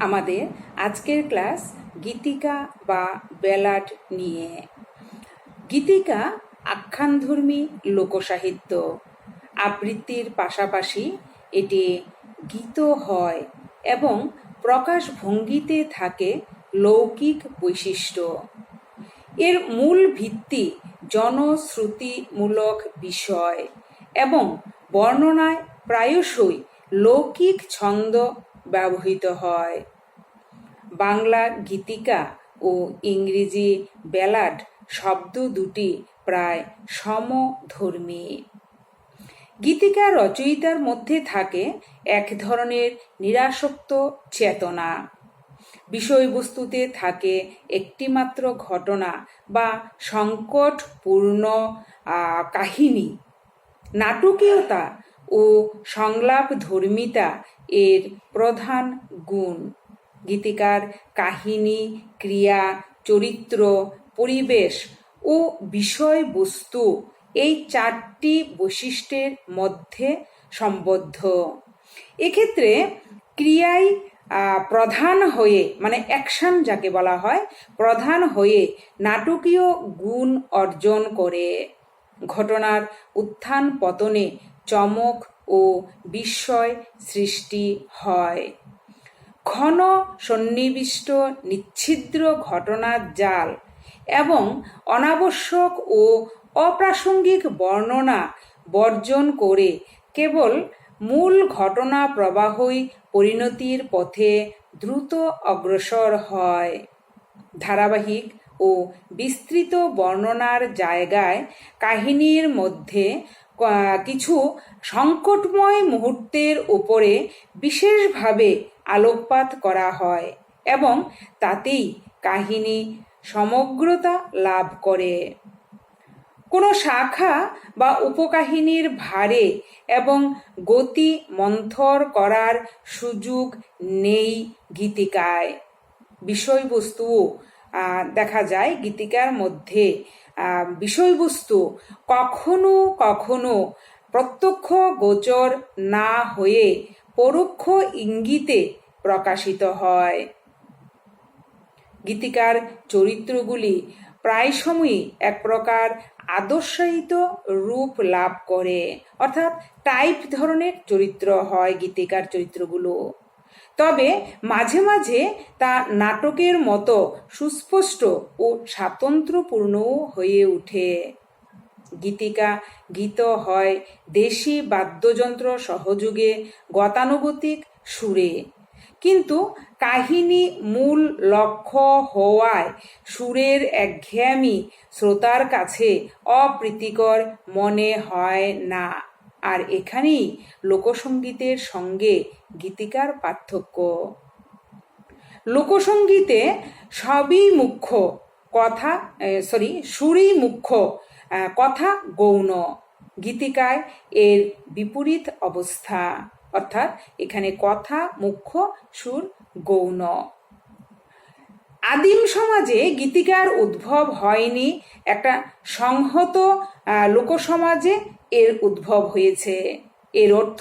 আমাদের আজকের ক্লাস গীতিকা বা ব্যালাড নিয়ে। গীতিকা আখ্যানধর্মী লোকসাহিত্য। আবৃত্তির পাশাপাশি এটি গীত হয় এবং প্রকাশভঙ্গিতে থাকে লৌকিক বৈশিষ্ট্য। এর মূল ভিত্তি জনশ্রুতিমূলক বিষয় এবং বর্ণনায় প্রায়শই লৌকিক ছন্দ ব্যবহৃত হয়। বাংলা গীতিকা ও ইংরেজি ব্যালাড শব্দ দুটি প্রায় সমধর্মী। গীতিকা রচয়িতার মধ্যে থাকে এক ধরনের নিরাসক্ত চেতনা। বিষয়বস্তুতে থাকে একটিমাত্র ঘটনা বা সংকটপূর্ণ কাহিনী। নাটকীয়তা ও সংলাপ ধর্মিতা এর প্রধান গুণ। গীতিকার, কাহিনী, ক্রিয়া, চরিত্র, পরিবেশ ও বিষয়বস্তু এই চারটি বৈশিষ্ট্যের মধ্যে সম্বদ্ধ। এক্ষেত্রে ক্রিয়াই প্রধান হয়ে মানে অ্যাকশন যাকে বলা হয়, প্রধান হয়ে নাটকীয় গুণ অর্জন করে। ঘটনার উত্থান পতনে চমক ও বিস্ময় সৃষ্টি হয়। ঘন সন্নিবিষ্ট নিচ্ছিদ্র ঘটনার জাল এবং অনাবশ্যক ও অপ্রাসঙ্গিক বর্ণনা বর্জন করে কেবল মূল ঘটনা প্রবাহই পরিণতির পথে দ্রুত অগ্রসর হয়। ধারাবাহিক ও বিস্তৃত বর্ণনার জায়গায় কাহিনীর মধ্যে কিছু সংকটময় মুহূর্তের উপরে বিশেষভাবে আলোকপাত করা হয় এবং তাতেই কাহিনী সমগ্রতা লাভ করে। কোনো শাখা বা উপকাহিনীর ভারে এবং গতি মন্থর করার সুযোগ নেই গীতিকায়। বিষয়বস্তুও দেখা যায় গীতিকার মধ্যে বিষয়বস্তু কখনো কখনো প্রত্যক্ষ গোচর না হয়ে পরোক্ষ ইঙ্গিতে প্রকাশিত হয়। গীতিকার চরিত্রগুলি প্রায় সময়ই এক প্রকার আদর্শায়িত রূপ লাভ করে, অর্থাৎ টাইপ ধরনের চরিত্র হয় গীতিকার চরিত্রগুলো। তবে মাঝে মাঝে তা নাটকের মতো সুস্পষ্ট ও স্বাতন্ত্র্যপূর্ণও হয়ে ওঠে। গীতিকা গীত হয় দেশি বাদ্যযন্ত্র সহযোগে গতানুগতিক সুরে। কিন্তু কাহিনী মূল লক্ষ্য হওয়ায় সুরের একঘেয়ামি শ্রোতার কাছে অপ্রীতিকর মনে হয় না। আর এখানেই লোকসঙ্গীতের সঙ্গে গীতিকার পার্থক্য। লোকসঙ্গীতে সবই মুখ্য। কথা সরি সুরই মুখ্য। কথা গৌণ। গীতিকায় এর বিপরীত অবস্থা। অর্থাৎ এখানে কথা মুখ্য, সুর গৌণ। আদিম সমাজে গীতিকার উদ্ভব হয়নি। একটা সংহত লোকসমাজে এর উদ্ভব হয়েছে। এর অর্থ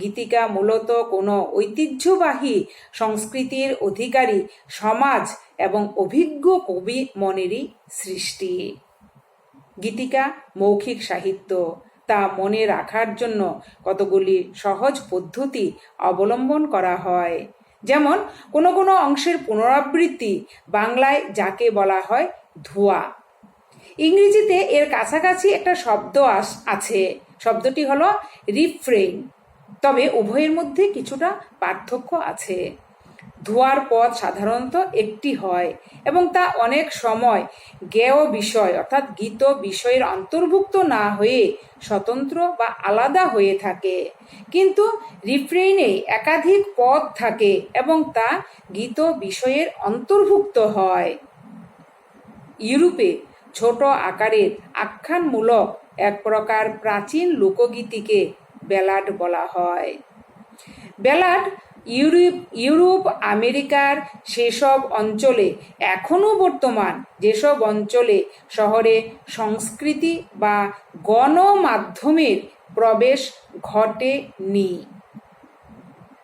গীতিকা মূলত কোনো ঐতিহ্যবাহী সংস্কৃতির অধিকারী, সমাজ এবং অভিজ্ঞ কবি মনেরই সৃষ্টি। গীতিকা মৌখিক সাহিত্য, তা মনে রাখার জন্য কতগুলি সহজ পদ্ধতি অবলম্বন করা হয়। যেমন, কোনো কোনো অংশের পুনরাবৃত্তি বাংলায় যাকে বলা হয় ধোয়া। ইংরেজিতে এর কাছাকাছি একটা শব্দ আছে। শব্দটি হলো রিফ্রেইন তবে উভয়ের মধ্যে কিছুটা পার্থক্য আছে। ধোয়ার পথ সাধারণত একটি হয় এবং তা অনেক সময় জ্ঞেয় বিষয় অর্থাৎ গীত বিষয়ের অন্তর্ভুক্ত না হয়ে স্বতন্ত্র বা আলাদা হয়ে থাকে। কিন্তু রিফ্রেইনে একাধিক পদ থাকে এবং তা গীত বিষয়ের অন্তর্ভুক্ত হয়। ইউরোপে ছোট আকারের আখ্যানমূলক এক প্রকার প্রাচীন লোকগীতিকে ব্যালাড বলা হয়। ব্যালাড ইউরোপ ইউরোপ, আমেরিকার সেসব অঞ্চলে এখনও বর্তমান। যেসব অঞ্চলে শহরে সংস্কৃতি বা গণমাধ্যমের প্রবেশ ঘটেনি।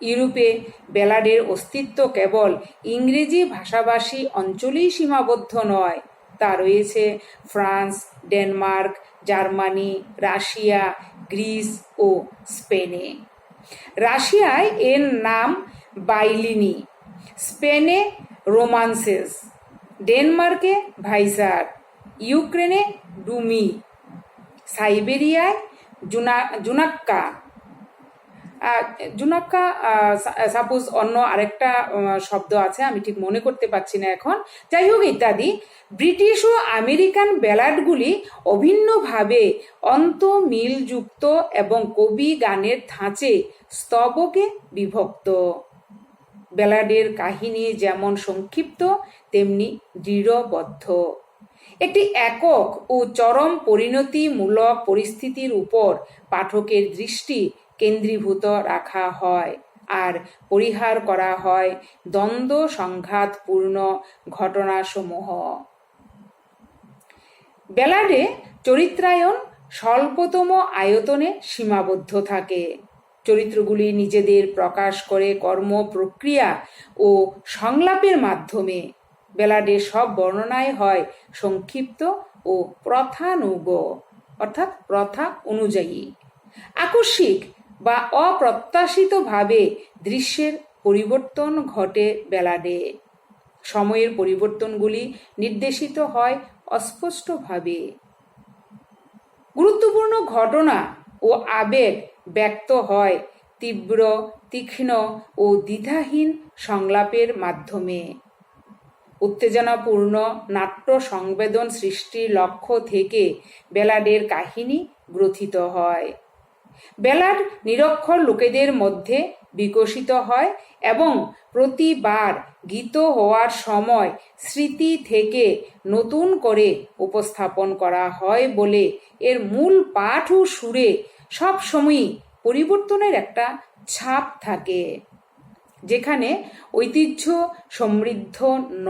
ইউরোপে ব্যালাডের অস্তিত্ব কেবল ইংরেজি ভাষাভাষী অঞ্চলেই সীমাবদ্ধ নয় তা রয়েছে France, Denmark, Germany, Russia, Greece ও স্পেনে। রাশিয়ায় এর নাম বাইলিনি। স্পেনে রোমান্সেস, ডেনমার্কে ভাইসার ইউক্রেনে ডুমি, সাইবেরিয়ায় জুনা, জুনাক্কা। জুনাক্কা সাপোজ অন্য আরেকটা শব্দ আছে, আমি ঠিক মনে করতে পারছি না এখন। যাই হোক ইত্যাদি, ব্রিটিশ ও আমেরিকান ব্যালাডগুলি অভিন্নভাবে অন্ত মিলযুক্ত এবং কবি গানের ধাঁচে স্তবকে বিভক্ত। ব্যালাডের কাহিনী যেমন সংক্ষিপ্ত, তেমনি দৃঢ়বদ্ধ। একটি একক ও চরম পরিণতিমূলক পরিস্থিতির উপর পাঠকের দৃষ্টি কেন্দ্রীভূত রাখা হয় আর পরিহার করা হয় দ্বন্দ্ব সংঘাতপূর্ণ ঘটনাসমূহ। বেলাডে চরিত্রায়ন স্বল্পতম আয়তনে সীমাবদ্ধ থাকে। চরিত্রগুলি নিজেদের প্রকাশ করে কর্ম প্রক্রিয়া ও সংলাপের মাধ্যমে। বেলাডের সব বর্ণনায় হয় সংক্ষিপ্ত ও প্রথানুগ, অর্থাৎ প্রথা অনুযায়ী। আকস্মিক বা অপ্রত্যাশিতভাবে দৃশ্যের পরিবর্তন ঘটে বেলাডে সময়ের পরিবর্তনগুলি নির্দেশিত হয় অস্পষ্টভাবে। গুরুত্বপূর্ণ ঘটনা ও আবেগ ব্যক্ত হয় তীব্র, তীক্ষ্ণ ও দ্বিধাহীন সংলাপের মাধ্যমে। উত্তেজনাপূর্ণ নাট্য সংবেদন সৃষ্টির লক্ষ্য থেকে বেলাডের কাহিনী গ্রথিত হয়। বেলাড নিরক্ষর লোকেদের মধ্যে বিকশিত হয় এবং প্রতিবার গীত হওয়ার সময় স্মৃতি থেকে নতুন করে উপস্থাপন করা হয় বলে এর মূল পাঠ ও সুরে সবসময়ই পরিবর্তনের একটা ছাপ থাকে, যেখানে ঐতিহ্য সমৃদ্ধ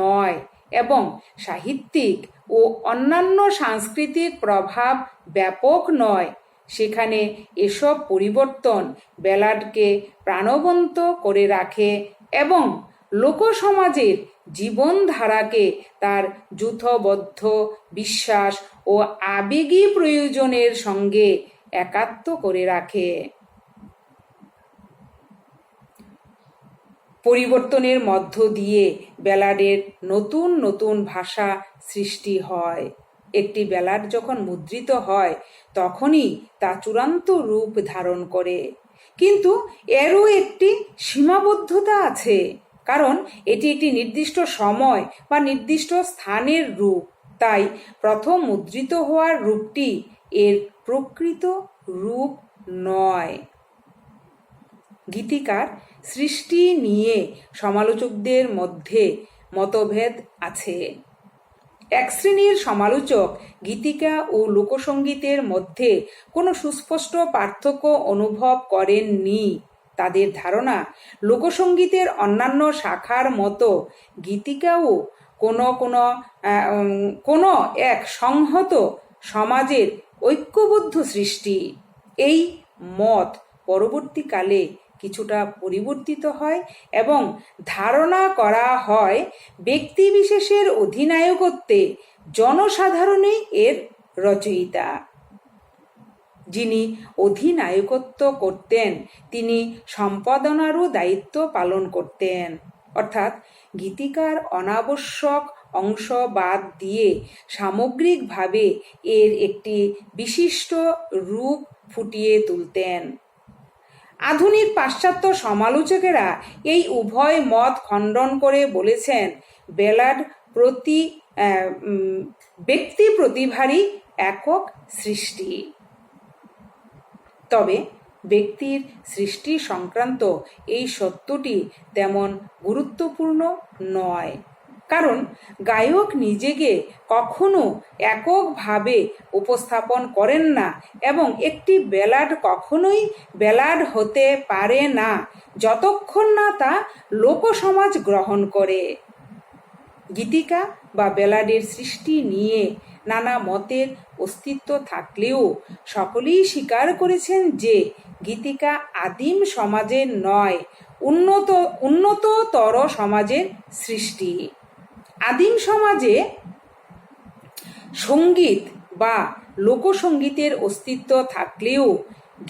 নয় এবং সাহিত্যিক ও অন্যান্য সাংস্কৃতিক প্রভাব ব্যাপক নয়। সেখানে এসব পরিবর্তন বেলাডকে প্রাণবন্ত করে রাখে এবং লোকসমাজের জীবনধারাকে তার যুথবদ্ধ বিশ্বাস ও আবেগী প্রয়োজনের সঙ্গে একাত্ম করে রাখে। পরিবর্তনের মধ্য দিয়ে ব্যালাডের নতুন নতুন ভাষা সৃষ্টি হয়। একটি ব্যালাড যখন মুদ্রিত হয়, তখনই তা চূড়ান্ত রূপ ধারণ করে। কিন্তু এরও একটি সীমাবদ্ধতা আছে, কারণ এটি একটি নির্দিষ্ট সময় বা নির্দিষ্ট স্থানের রূপ। তাই প্রথম মুদ্রিত হওয়ার রূপটি এর প্রকৃত রূপ নয়। গীতিকার সৃষ্টি নিয়ে সমালোচকদের মধ্যে মতভেদ আছে। এক শ্রেণির সমালোচক গীতিকা ও লোকসঙ্গীতের মধ্যে কোনো সুস্পষ্ট পার্থক্য অনুভব করেননি। তাদের ধারণা, লোকসঙ্গীতের অন্যান্য শাখার মতো গীতিকাও কোনো কোনো কোনো এক সংহত সমাজের ঐক্যবদ্ধ সৃষ্টি। এই মত পরবর্তীকালে কিছুটা পরিবর্তিত হয় এবং ধারণা করা হয় ব্যক্তিবিশেষের অধিনায়কত্বে জনসাধারণই এর রচয়িতা। যিনি অধিনায়কত্ব করতেন, তিনি সম্পাদনারও দায়িত্ব পালন করতেন। অর্থাৎ গীতিকার অনাবশ্যক অংশ বাদ দিয়ে সামগ্রিকভাবে এর একটি বিশিষ্ট রূপ ফুটিয়ে তুলতেন। আধুনিক পাশ্চাত্য সমালোচকেরা এই উভয় মত খণ্ডন করে বলেছেন বেলাড প্রতি ব্যক্তি প্রতিভারই একক সৃষ্টি। তবে ব্যক্তির সৃষ্টি সংক্রান্ত এই সত্যটি তেমন গুরুত্বপূর্ণ নয়। কারণ গায়ক নিজেকে কখনো এককভাবে উপস্থাপন করেন না এবং একটি ব্যালাড কখনোই ব্যালাড হতে পারে না যতক্ষণ না তা লোকসমাজ গ্রহণ করে। গীতিকা বা ব্যালাডের সৃষ্টি নিয়ে নানা মতের অস্তিত্ব থাকলেও সকলেই স্বীকার করেছেন যে গীতিকা আদিম সমাজের নয়, উন্নত, উন্নততর সমাজের সৃষ্টি। আদিম সমাজে সংগীত বা লোকসঙ্গীতের অস্তিত্ব থাকলেও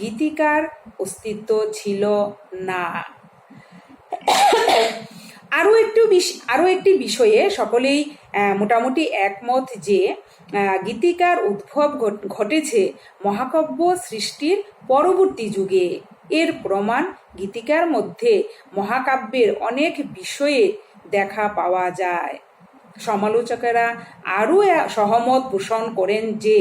গীতিকার অস্তিত্ব ছিল না। আরও একটু আরও একটি বিষয়ে সকলেই মোটামুটি একমত যে গীতিকার উদ্ভব ঘটেছে মহাকাব্য সৃষ্টির পরবর্তী যুগে। এর প্রমাণ গীতিকার মধ্যে মহাকাব্যের অনেক বিষয়ে দেখা পাওয়া যায়। সমালোচকেরা আরও সহমত পোষণ করেন যে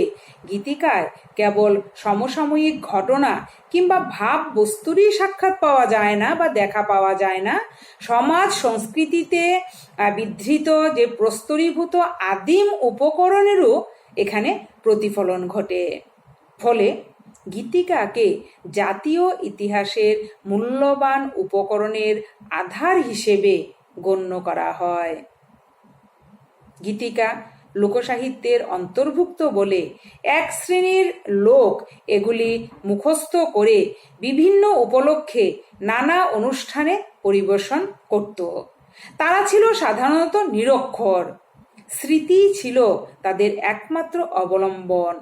গীতিকায় কেবল সমসাময়িক ঘটনা কিংবা ভাব বস্তুরই সাক্ষাৎ পাওয়া যায় না বা দেখা পাওয়া যায় না, সমাজ সংস্কৃতিতে বিধৃত যে প্রস্তরীভূত আদিম উপকরণেরও এখানে প্রতিফলন ঘটে। ফলে গীতিকাকে জাতীয় ইতিহাসের মূল্যবান উপকরণের আধার হিসেবে গণ্য করা হয়। গীতিকা লোকসাহিত্যের অন্তর্ভুক্ত বলে এক শ্রেণির লোক এগুলি মুখস্থ করে বিভিন্ন উপলক্ষে নানা অনুষ্ঠানে পরিবেশন করত। তারা ছিল সাধারণত নিরক্ষর। স্মৃতি ছিল তাদের একমাত্র অবলম্বন।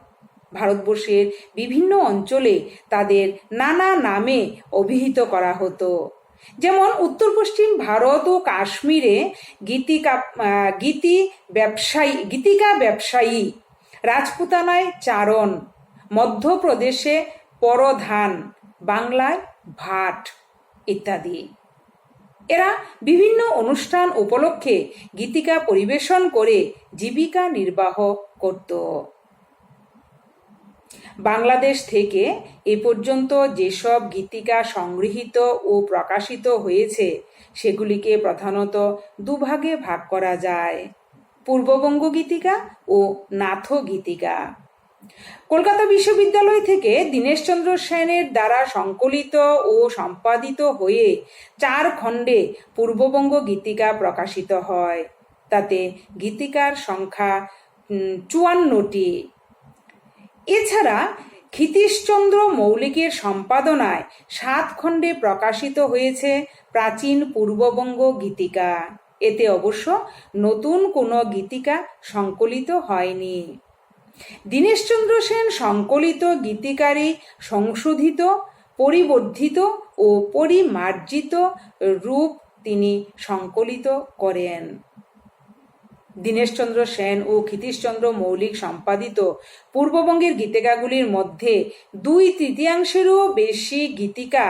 ভারতবর্ষের বিভিন্ন অঞ্চলে তাদের নানা নামে অভিহিত করা হতো। যেমন উত্তর পশ্চিম ভারত ও কাশ্মীরে গীতিকা গীতি ব্যবসায়ী, গীতিকা ব্যবসায়ী রাজপুতানায় চারণ, মধ্যপ্রদেশে পরধান, বাংলায় ভাট ইত্যাদি। এরা বিভিন্ন অনুষ্ঠান উপলক্ষে গীতিকা পরিবেশন করে জীবিকা নির্বাহ করত। বাংলাদেশ থেকে এ পর্যন্ত যেসব গীতিকা সংগৃহীত ও প্রকাশিত হয়েছে, সেগুলিকে প্রধানত দুভাগে ভাগ করা যায়। পূর্ববঙ্গ গীতিকা ও নাথ গীতিকা। কলকাতা বিশ্ববিদ্যালয় থেকে দীনেশচন্দ্র সেনের দ্বারা সংকলিত ও সম্পাদিত হয়ে চার খণ্ডে পূর্ববঙ্গ গীতিকা প্রকাশিত হয়। তাতে গীতিকার সংখ্যা চুয়ান্নটি। এছাড়া ক্ষিতীশচন্দ্র মৌলিকের সম্পাদনায় সাত খণ্ডে প্রকাশিত হয়েছে প্রাচীন পূর্ববঙ্গ গীতিকা। এতে অবশ্য নতুন কোনো গীতিকা সংকলিত হয়নি। দীনেশচন্দ্র সেন সংকলিত গীতিকারী সংশোধিত, পরিবর্ধিত ও পরিমার্জিত রূপ তিনি সংকলিত করেন। দীনেশচন্দ্র সেন ও ক্ষিতীশচন্দ্র মৌলিক সম্পাদিত পূর্ববঙ্গের গীতিকাগুলির মধ্যে দুই তৃতীয়াংশেরও বেশি গীতিকা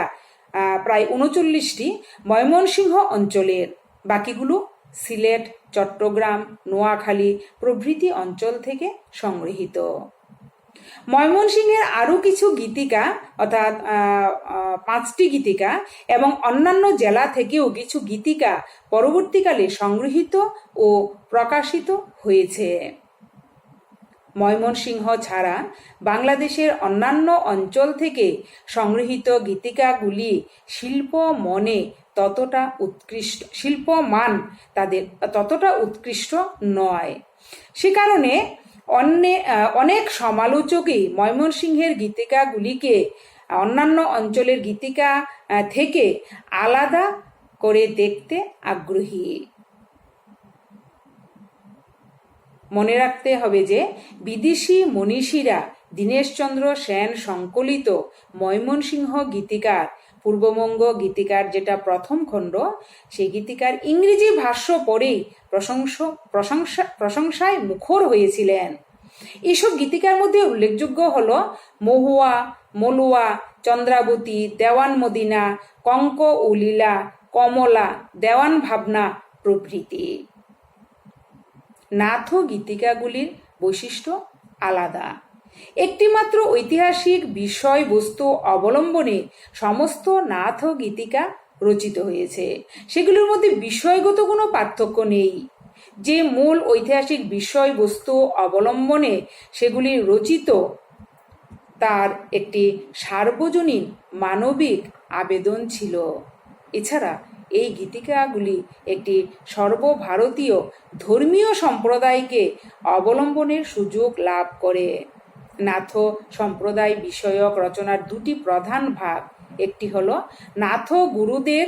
প্রায় উনচল্লিশটি ময়মনসিংহ অঞ্চলের। বাকিগুলো সিলেট, চট্টগ্রাম, নোয়াখালী প্রভৃতি অঞ্চল থেকে সংগৃহীত। ময়মনসিংহের আরও কিছু গীতিকা, অর্থাৎ পাঁচটি গীতিকা এবং অন্যান্য জেলা থেকেও কিছু গীতিকা পরবর্তীকালে সংগৃহীত ও প্রকাশিত হয়েছে। ময়মনসিংহ ছাড়া বাংলাদেশের অন্যান্য অঞ্চল থেকে সংগৃহীত গীতিকাগুলি শিল্প মনে ততটা উৎকৃষ্ট, শিল্প মান তাদের ততটা উৎকৃষ্ট নয়। সে কারণে অন্যে অনেক সমালোচকই ময়মনসিংহের গীতিকাগুলিকে অন্যান্য অঞ্চলের গীতিকা থেকে আলাদা করে দেখতে আগ্রহী। মনে রাখতে হবে যে, বিদেশি মনীষীরা দীনেশচন্দ্র সেন সংকলিত ময়মনসিংহ গীতিকার পূর্ববঙ্গ গীতিকার যেটা প্রথম খণ্ড, সেই গীতিকার ইংরেজি ভাষ্য পড়েই প্রশংস, প্রশংসা, প্রশংসায় মুখর হয়েছিলেন। এসব গীতিকার মধ্যে উল্লেখযোগ্য হল মহুয়া, মলুয়া, চন্দ্রাবতী, দেওয়ান মদিনা, কঙ্ক ও লীলা, কমলা, দেওয়ান ভাবনা প্রভৃতি। নাথ গীতিকাগুলির বৈশিষ্ট্য আলাদা। একটিমাত্র ঐতিহাসিক বিষয়বস্তু অবলম্বনে সমস্ত নাথ গীতিকা রচিত হয়েছে। সেগুলোর মধ্যে বিষয়গত কোনো পার্থক্য নেই। যে মূল ঐতিহাসিক বিষয়বস্তু অবলম্বনে সেগুলি রচিত, তার একটি সার্বজনীন মানবিক আবেদন ছিল। এছাড়া এই গীতিকাগুলি একটি সর্বভারতীয় ধর্মীয় সম্প্রদায়কে অবলম্বনের সুযোগ লাভ করে। নাথ সম্প্রদায় বিষয়ক রচনার দুটি প্রধান ভাগ। একটি হল নাথ গুরুদের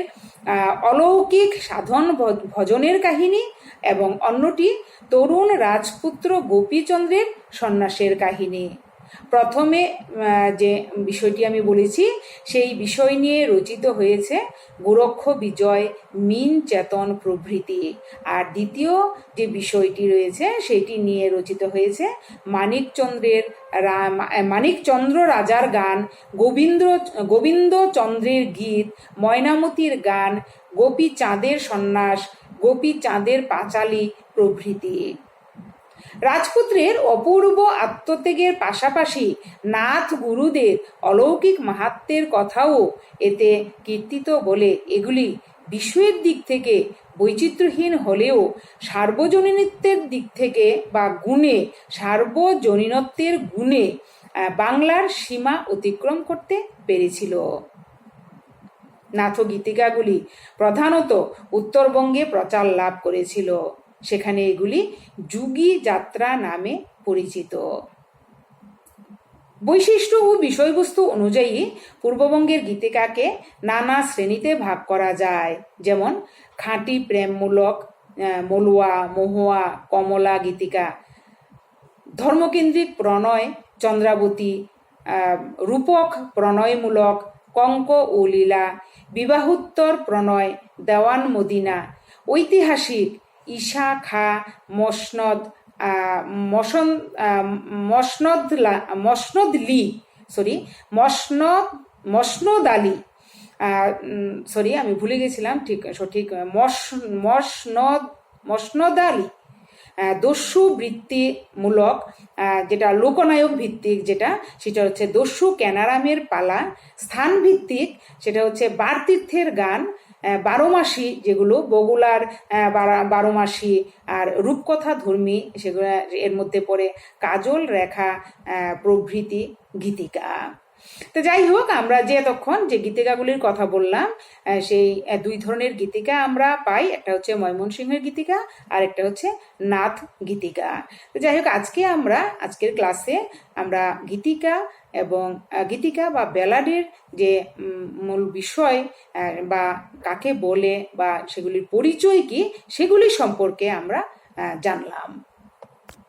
অলৌকিক সাধন ভজনের কাহিনী এবং অন্যটি তরুণ রাজপুত্র গোপীচন্দ্রের সন্ন্যাসের কাহিনী। প্রথমে যে বিষয়টি আমি বলেছি, সেই বিষয় নিয়ে রচিত হয়েছে গোরক্ষ বিজয় মিন চেতন প্রভৃতি। আর দ্বিতীয় যে বিষয়টি রয়েছে, সেটি নিয়ে রচিত হয়েছে মানিকচন্দ্রের মানিকচন্দ্র রাজার গান গোবিন্দ গোবিন্দচন্দ্রের গীত, ময়নামতির গান গোপী চাঁদের সন্ন্যাস গোপী চাঁদের পাঁচালী প্রভৃতি। রাজপুত্রের অপূর্ব আত্মত্যাগের পাশাপাশি নাথ গুরুদের অলৌকিক মাহাত্মের কথাও এতে কীর্তিত বলে এগুলি বিষয়ের দিক থেকে বৈচিত্র্যহীন হলেও সার্বজনীনত্বের দিক থেকে বা গুণে, সার্বজনীনত্বের গুণে বাংলার সীমা অতিক্রম করতে পেরেছিল। নাথ গীতিকাগুলি প্রধানত উত্তরবঙ্গে প্রচার লাভ করেছিল। সেখানে এগুলি যুগী যাত্রা নামে পরিচিত। বৈশিষ্ট্য ও বিষয়বস্তু অনুযায়ী পূর্ববঙ্গের গীতিকাকে নানা শ্রেণীতে ভাগ করা যায়। যেমন খাঁটি, প্রেমমূলক মলুয়া, মহুয়া, কমলা গীতিকা, ধর্মকেন্দ্রিক প্রণয়, চন্দ্রাবতী রূপক প্রণয়মূলক, কঙ্ক ও লীলা, বিবাহোত্তর প্রণয়, দেওয়ান মদিনা, ঐতিহাসিক ঈশা খা মসনদ মসন মসনদ মসনদ লি সরি মসনদ মসনদ আলী। সরি আমি ভুলে গেছিলাম, ঠিক, সঠিক, মস, মসনদ মসনদ আলী। দস্যু বৃত্তিমূলক যেটা লোকনায়ক ভিত্তিক যেটা, সেটা হচ্ছে দস্যু ক্যানারামের পালা। স্থান ভিত্তিক সেটা হচ্ছে বারতীর্থের গান। আহ, বারোমাসি যেগুলো বগুলার বারা- বারোমাসি আর রূপকথা ধর্মী সেগুলো এর মধ্যে পড়ে কাজল রেখা প্রভৃতি গীতিকা। তো যাই হোক আমরা যে এতক্ষণ যে গীতিকাগুলির কথা বললাম সেই দুই ধরনের গীতিকা আমরা পাই। একটা হচ্ছে ময়মনসিংহের গীতিকা আর একটা হচ্ছে নাথ গীতিকা। তো যাই হোক আজকে আমরা আজকের ক্লাসে আমরা গীতিকা এবং গীতিকা বা ব্যালাডের যে মূল বিষয় বা কাকে বলে বা সেগুলির পরিচয় কি, সেগুলি সম্পর্কে আমরা জানলাম।